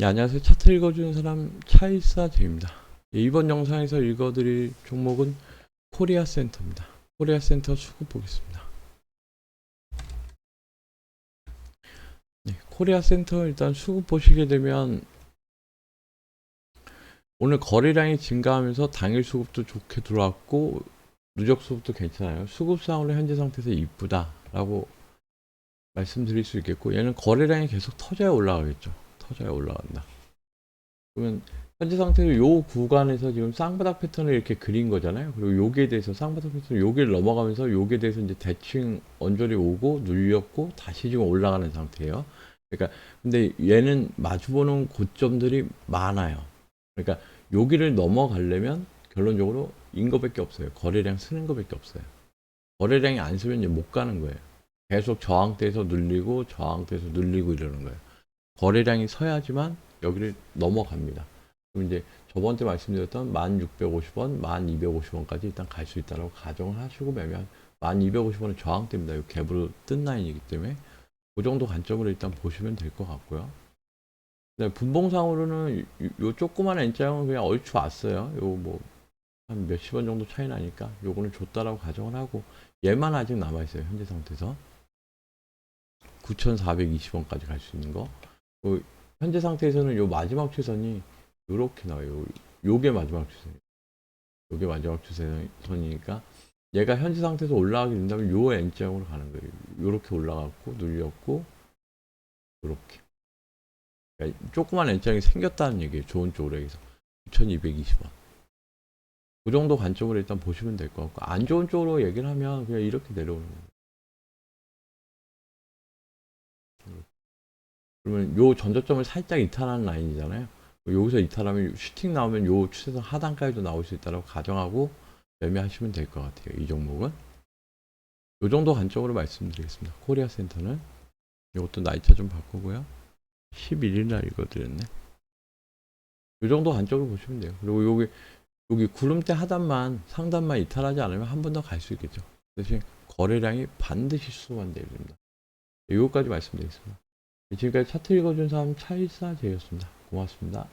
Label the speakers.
Speaker 1: 네, 안녕하세요. 차트 읽어주는 사람 차일사제입니다. 예, 이번 영상에서 읽어드릴 종목은 코리아 센터입니다. 코리아 센터 수급 보겠습니다. 네, 코리아 센터 일단 수급 보시게 되면 오늘 거래량이 증가하면서 당일 수급도 좋게 들어왔고 누적 수급도 괜찮아요. 수급상으로 현재 상태에서 이쁘다라고 말씀드릴 수 있겠고 얘는 거래량이 계속 터져야 올라가겠죠. 터져야 올라간다. 그러면 현재 상태로 요 구간에서 지금 쌍바닥 패턴을 이렇게 그린 거잖아요. 그리고 여기에 대해서 쌍바닥 패턴 여기를 넘어가면서 여기에 대해서 이제 대칭 언저리 오고 눌렸고 다시 지금 올라가는 상태예요. 그러니까 근데 얘는 마주보는 고점들이 많아요. 그러니까 여기를 넘어가려면 결론적으로 인 거밖에 없어요. 거래량 쓰는 거밖에 없어요. 거래량이 안 쓰면 이제 못 가는 거예요. 계속 저항대에서 눌리고 저항대에서 눌리고 이러는 거예요. 거래량이 서야지만 여기를 넘어갑니다. 그럼 이제 저번 때 말씀드렸던 1650원, 1250원까지 일단 갈 수 있다고 가정을 하시고 매매한 1250원은 저항대입니다. 이 갭으로 뜬 라인이기 때문에 그 정도 관점으로 일단 보시면 될 것 같고요. 네, 분봉상으로는 요, 요 조그만 N자형은 그냥 얼추 왔어요. 요 뭐 한 몇십 원 정도 차이 나니까 요거는 줬다라고 가정을 하고 얘만 아직 남아 있어요. 현재 상태에서 9,420원까지 갈 수 있는 거. 그 현재 상태에서는 요 마지막 추선이 요렇게 나와요. 요- 요게 마지막 추선. 요게 마지막 추선이니까 얘가 현재 상태에서 올라가게 된다면 요 N자형으로 가는 거예요. 요렇게 올라갔고 눌렸고 요렇게. 그러니까 조그만 N자형이 생겼다는 얘기예요. 좋은 쪽으로 해서 9,220원. 그 정도 관점으로 일단 보시면 될 것 같고 안 좋은 쪽으로 얘기를 하면 그냥 이렇게 내려오는 거예요. 그러면 요 전저점을 살짝 이탈하는 라인이잖아요. 여기서 이탈하면 슈팅 나오면 요 추세선 하단까지도 나올 수 있다고 가정하고 매매하시면 될 것 같아요. 이 종목은 요 정도 관점으로 말씀드리겠습니다. 코리아 센터는 이것도 나이차 좀 바꾸고요. 11일 날 읽어드렸네. 요 정도 관점으로 보시면 돼요. 그리고 여기 여기 구름대 하단만 상단만 이탈하지 않으면 한 번 더 갈 수 있겠죠. 대신 거래량이 반드시 수반돼야 됩니다. 이거까지 말씀드리겠습니다. 지금까지 차트 읽어준 사람 차일사제였습니다. 고맙습니다.